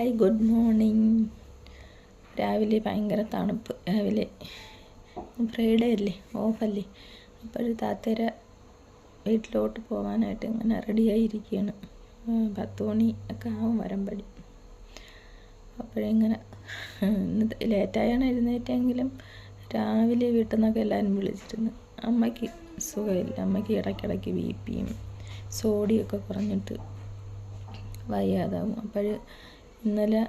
Hi good morning രാവിലെ ഭയങ്കര തണുപ്പ്. രാവിലെ ഫ്രൈഡേ അല്ലേ? ഓഫല്ലേ അപ്പോൾ താത്തേര വീട്ടിലോട്ട് പോകാനായിട്ട് ഇങ്ങനെ റെഡിയായിരിക്കുകയാണ് പത്ത് മണി ഒക്കെ ആവും വരമ്പടി അപ്പോഴിങ്ങനെ ഇന്ന് ലേറ്റായാണ് എഴുന്നേറ്റെങ്കിലും രാവിലെ വീട്ടിൽ നിന്നൊക്കെ എല്ലാവരും വിളിച്ചിരുന്നു. അമ്മയ്ക്ക് സുഖമില്ല. അമ്മയ്ക്ക് ഇടയ്ക്കിടയ്ക്ക് ബി പിയും സോഡിയൊക്കെ കുറഞ്ഞിട്ട് വയ്യാതാവും. അപ്പോൾ ഇന്നലെ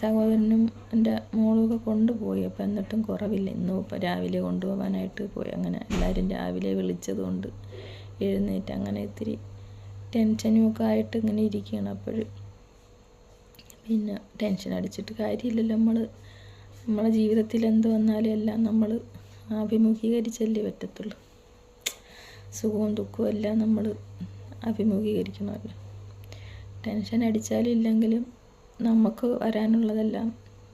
സഹോദരനും എന്റെ മോളുമൊക്കെ കൊണ്ടുപോയി. അപ്പം എന്നിട്ടും കുറവില്ല. ഇന്നും ഇപ്പം രാവിലെ കൊണ്ടുപോകാനായിട്ട് പോയി. അങ്ങനെ എല്ലാവരും രാവിലെ വിളിച്ചതുകൊണ്ട് എഴുന്നേറ്റ് അങ്ങനെ ഇത്തിരി ടെൻഷനും ഒക്കെ ആയിട്ട് ഇങ്ങനെ ഇരിക്കുകയാണ് അപ്പോൾ പിന്നെ ടെൻഷൻ അടിച്ചിട്ട് കാര്യമില്ലല്ലോ നമ്മൾ നമ്മളെ ജീവിതത്തിൽ എന്ത് വന്നാലും എല്ലാം നമ്മൾ അഭിമുഖീകരിച്ചല്ലേ പറ്റത്തുള്ളൂ. സുഖവും ദുഃഖവും എല്ലാം നമ്മൾ അഭിമുഖീകരിക്കണമല്ലോ. ടെൻഷൻ അടിച്ചാലും ഇല്ലെങ്കിലും നമുക്ക് വരാനുള്ളതെല്ലാം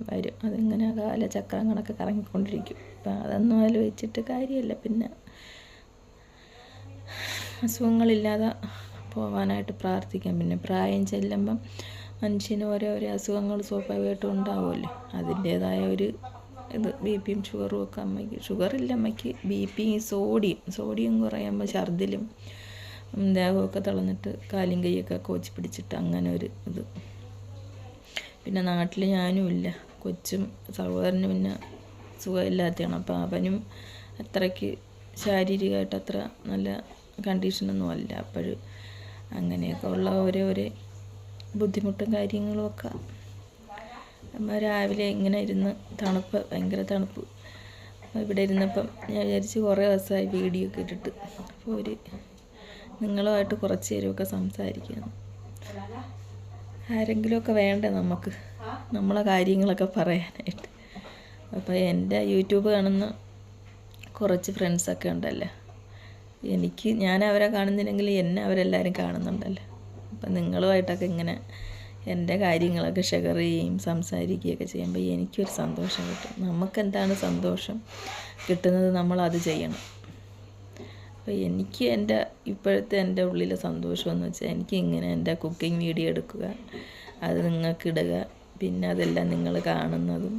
വരും. അതിങ്ങനെ കാലചക്രം കണക്ക് കറങ്ങിക്കൊണ്ടിരിക്കും. അപ്പം അതൊന്നും ആലോചിച്ചിട്ട് കാര്യമല്ല പിന്നെ അസുഖങ്ങളില്ലാതെ പോകാനായിട്ട് പ്രാർത്ഥിക്കാം. പിന്നെ പ്രായം ചെല്ലുമ്പം മനുഷ്യന് ഓരോരോ അസുഖങ്ങൾ സ്വാഭാവികമായിട്ടും ഉണ്ടാവുമല്ലോ. അതിന്റേതായ ഒരു ഇത് ബി പിയും ഷുഗറും ഒക്കെ അമ്മയ്ക്ക് ഷുഗറില്ല അമ്മയ്ക്ക് ബി പി സോഡിയം സോഡിയം കുറയുമ്പോൾ ഛർദിലും ദേഹമൊക്കെ തിളന്നിട്ട് കാലും കൈയൊക്കെ കോച്ചി പിടിച്ചിട്ട് അങ്ങനെ ഒരു ഇത് പിന്നെ നാട്ടിൽ ഞാനും ഇല്ല. കൊച്ചും സഹോദരനും പിന്നെ സുഖമില്ലാത്തതാണ് അപ്പോൾ അവനും അത്രയ്ക്ക് ശാരീരികമായിട്ട് അത്ര നല്ല കണ്ടീഷനൊന്നും അല്ല. അപ്പോൾ അങ്ങനെയൊക്കെ ഉള്ള ഓരോ ഓരോ ബുദ്ധിമുട്ടും കാര്യങ്ങളുമൊക്കെ നമ്മൾ രാവിലെ ഇങ്ങനെ ഇരുന്ന് തണുപ്പ് ഭയങ്കര തണുപ്പ്. ഇവിടെ ഇരുന്നപ്പം ഞാൻ വിചാരിച്ച് കുറേ ദിവസമായി വീഡിയോ ഒക്കെ ഇട്ടിട്ട്. അപ്പോൾ ഒരു നിങ്ങളുമായിട്ട് കുറച്ച് നേരമൊക്കെ സംസാരിക്കുന്നു ആരെങ്കിലുമൊക്കെ വേണ്ടേ നമുക്ക്? നമ്മളെ കാര്യങ്ങളൊക്കെ പറയാനായിട്ട്. അപ്പോൾ എന്റെ യൂട്യൂബ് കാണുന്ന കുറച്ച് ഫ്രണ്ട്സൊക്കെ ഉണ്ടല്ലേ? എനിക്ക് ഞാൻ അവരെ കാണുന്നില്ലെങ്കിൽ എന്നെ അവരെല്ലാവരും കാണുന്നുണ്ടല്ലോ? അപ്പം നിങ്ങളുമായിട്ടൊക്കെ ഇങ്ങനെ എന്റെ കാര്യങ്ങളൊക്കെ ഷെയർ ചെയ്യുകയും സംസാരിക്കുകയൊക്കെ ചെയ്യുമ്പോൾ എനിക്കൊരു സന്തോഷം കിട്ടും. നമുക്കെന്താണ് സന്തോഷം? കിട്ടുന്നത് നമ്മളത് ചെയ്യണം. അപ്പോൾ എനിക്ക് എന്റെ ഇപ്പോഴത്തെ എന്റെ ഉള്ളിലെ സന്തോഷം എന്ന് വെച്ചാൽ എനിക്ക് ഇങ്ങനെ എന്റെ കുക്കിംഗ് വീഡിയോ എടുക്കുക അത് നിങ്ങൾക്കിടുക പിന്നെ അതെല്ലാം നിങ്ങൾ കാണുന്നതും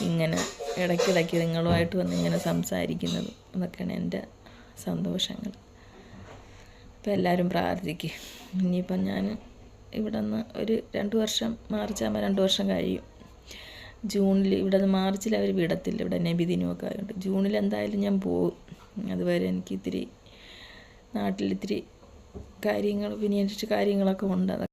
ഇങ്ങനെ ഇടയ്ക്കിടയ്ക്ക് നിങ്ങളുമായിട്ട് വന്ന് ഇങ്ങനെ സംസാരിക്കുന്നതും അതൊക്കെയാണ് എന്റെ സന്തോഷങ്ങൾ. അപ്പോൾ എല്ലാവരും പ്രാർത്ഥിക്കും. ഇനിയിപ്പം ഞാൻ ഇവിടെ നിന്ന് ഒരു രണ്ട് വർഷം മാർച്ച് ആകുമ്പോൾ രണ്ട് വർഷം കഴിയും. ജൂണിൽ ഇവിടെ നിന്ന് മാർച്ചിൽ അവർ വിടത്തില്ല. ഇവിടെ നബിദിനമൊക്കെ ആയതുകൊണ്ട് ജൂണിൽ എന്തായാലും ഞാൻ പോകും അതുവരെ എനിക്ക് ഇത്തിരി നാട്ടിൽ ഇത്തിരി കാര്യങ്ങൾ വിനിയോഗിച്ച കാര്യങ്ങളൊക്കെ ഉണ്ട്.